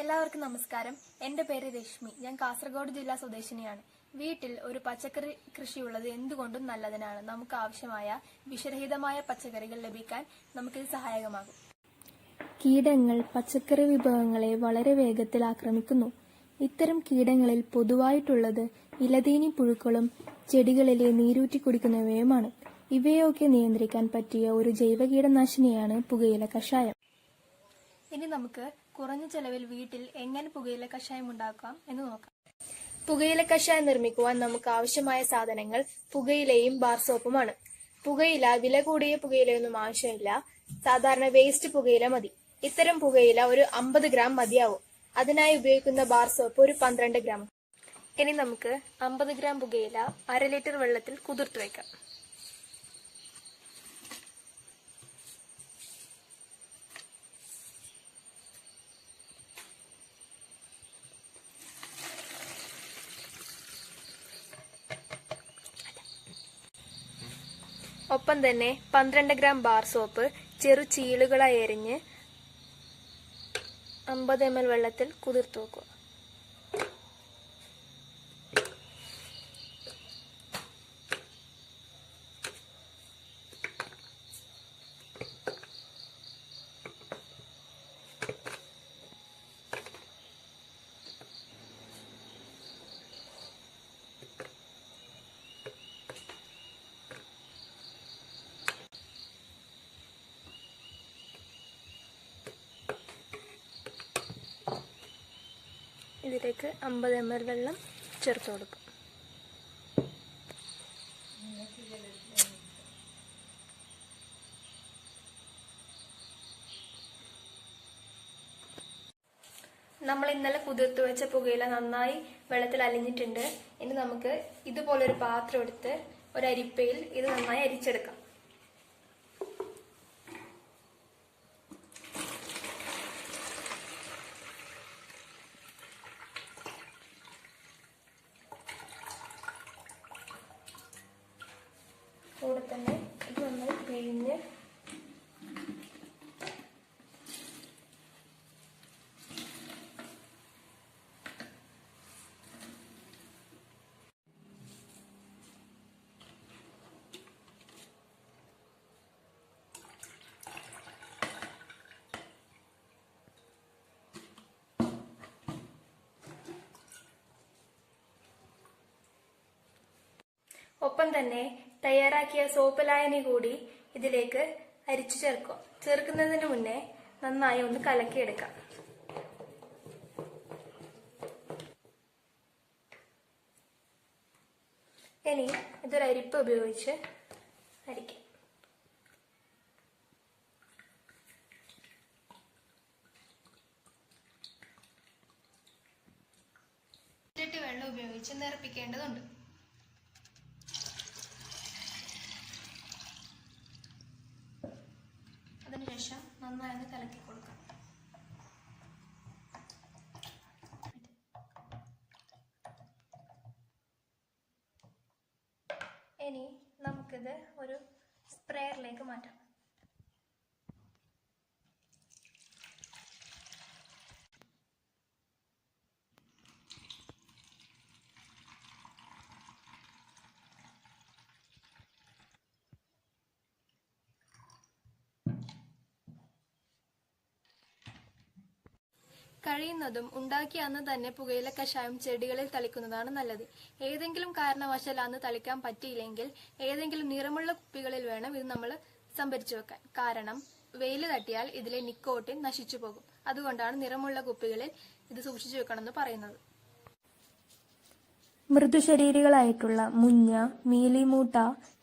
എല്ലാവർക്കും നമസ്കാരം. എന്റെ പേര് രശ്മി. ഞാൻ കാസർഗോഡ് ജില്ലാ സ്വദേശിനിയാണ്. വീട്ടിൽ ഒരു പച്ചക്കറി കൃഷിയുള്ളത് എന്തുകൊണ്ടും നല്ലതിനാണ്. നമുക്ക് ആവശ്യമായ വിഷരഹിതമായ പച്ചക്കറികൾ ലഭിക്കാൻ നമുക്കിത് സഹായകമാകും. കീടങ്ങൾ പച്ചക്കറി വിഭവങ്ങളെ വളരെ വേഗത്തിൽ ആക്രമിക്കുന്നു. ഇത്തരം കീടങ്ങളിൽ പൊതുവായിട്ടുള്ളത് ഇലതീനി പുഴുക്കളും ചെടികളിലെ നീരൂറ്റി കുടിക്കുന്നവയുമാണ്. ഇവയൊക്കെ നിയന്ത്രിക്കാൻ പറ്റിയ ഒരു ജൈവ കീടനാശിനിയാണ് പുകയില കഷായം. ഇനി നമുക്ക് കുറഞ്ഞ ചെലവിൽ വീട്ടിൽ എങ്ങനെ പുകയില കഷായം ഉണ്ടാക്കാം എന്ന് നോക്കാം. പുകയില കഷായം നിർമ്മിക്കുവാൻ നമുക്ക് ആവശ്യമായ സാധനങ്ങൾ പുകയിലയും ബാർ സോപ്പുമാണ്. പുകയില വില കൂടിയ പുകയിലയൊന്നും ആവശ്യമില്ല. സാധാരണ വേസ്റ്റ് പുകയില മതി. ഇത്തരം പുകയില ഒരു അമ്പത് ഗ്രാം മതിയാവും. അതിനായി ഉപയോഗിക്കുന്ന ബാർ സോപ്പ് ഒരു പന്ത്രണ്ട് ഗ്രാം. ഇനി നമുക്ക് അമ്പത് ഗ്രാം പുകയില അര ലിറ്റർ വെള്ളത്തിൽ കുതിർത്ത് വയ്ക്കാം ഒപ്പം തന്നെ പന്ത്രണ്ട് ഗ്രാം ബാർ സോപ്പ് ചെറു ചീളുകളായി എരിഞ്ഞ് അമ്പത് എം എൽ വെള്ളത്തിൽ കുതിർത്തു വെക്കുക. ഇതിലേക്ക് അമ്പത് എം എൽ വെള്ളം ചേർത്ത് കൊടുക്കും. നമ്മൾ ഇന്നലെ കുതിർത്ത് വെച്ച പുകയില നന്നായി വെള്ളത്തിൽ അലിഞ്ഞിട്ടുണ്ട്. ഇനി നമുക്ക് ഇതുപോലൊരു പാത്രം എടുത്ത് ഒരു അരിപ്പയിൽ ഇത് നന്നായി അരിച്ചെടുക്കാം. കൂടെ തന്നെ ഇത് നമ്മൾ പിഴിഞ്ഞ് ഒപ്പം തന്നെ തയ്യാറാക്കിയ സോപ്പ് ലായനി കൂടി ഇതിലേക്ക് അരിച്ചു ചേർക്കും ചേർക്കുന്നതിന് മുന്നേ നന്നായി ഒന്ന് കലക്കിയെടുക്കാം. ഇനി ഇതൊരു അരിപ്പ് ഉപയോഗിച്ച് അരിക്കാം. വെള്ളം ഉപയോഗിച്ച് നിറപ്പിക്കേണ്ടതുണ്ട്. നന്നായി ഒന്ന് കലക്കി കൊടുക്കാം. ഇനി നമുക്കിത് ഒരു സ്പ്രേയറിലേക്ക് മാറ്റാം. കഴിയുന്നതും ഉണ്ടാക്കിയ അന്ന് തന്നെ പുകയില കഷായം ചെടികളിൽ തളിക്കുന്നതാണ് നല്ലത്. ഏതെങ്കിലും കാരണവശാൽ അന്ന് തളിക്കാൻ പറ്റിയില്ലെങ്കിൽ ഏതെങ്കിലും നിറമുള്ള കുപ്പികളിൽ വേണം ഇത് നമ്മൾ സംഭരിച്ചു വെക്കാൻ. കാരണം വെയിൽ തട്ടിയാൽ ഇതിലെ നിക്കോട്ടിൻ നശിച്ചു പോകും. അതുകൊണ്ടാണ് നിറമുള്ള കുപ്പികളിൽ ഇത് സൂക്ഷിച്ചു വെക്കണമെന്ന് പറയുന്നത്. മൃദുശരീരികളായിട്ടുള്ള മുഞ്ഞ മീലിമൂട്ട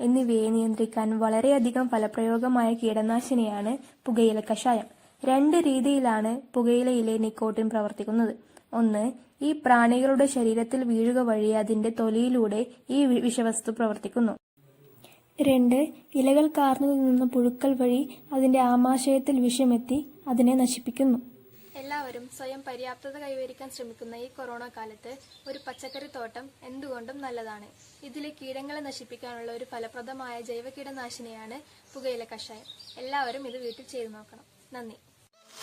എന്നിവയെ നിയന്ത്രിക്കാൻ വളരെയധികം ഫലപ്രയോഗമായ കീടനാശിനിയാണ് പുകയില കഷായം. രണ്ട് രീതിയിലാണ് പുകയിലയിലെ നിക്കോട്ടിൻ പ്രവർത്തിക്കുന്നത്. ഒന്ന് ഈ പ്രാണികളുടെ ശരീരത്തിൽ വീഴുക വഴി അതിന്റെ തൊലിയിലൂടെ ഈ വിഷവസ്തു പ്രവർത്തിക്കുന്നു. രണ്ട് ഇലകൾ കാർന്നു നിന്ന് പുഴുക്കൾ വഴി അതിന്റെ ആമാശയത്തിൽ വിഷമെത്തി അതിനെ നശിപ്പിക്കുന്നു. എല്ലാവരും സ്വയം പര്യാപ്തത കൈവരിക്കാൻ ശ്രമിക്കുന്ന ഈ കൊറോണ കാലത്ത് ഒരു പച്ചക്കറി തോട്ടം എന്തുകൊണ്ടും നല്ലതാണ്. ഇതിലെ കീടങ്ങളെ നശിപ്പിക്കാനുള്ള ഒരു ഫലപ്രദമായ ജൈവ കീടനാശിനിയാണ് പുകയില കഷായം. എല്ലാവരും ഇത് വീട്ടിൽ ചെയ്തു നോക്കണം. നന്ദി.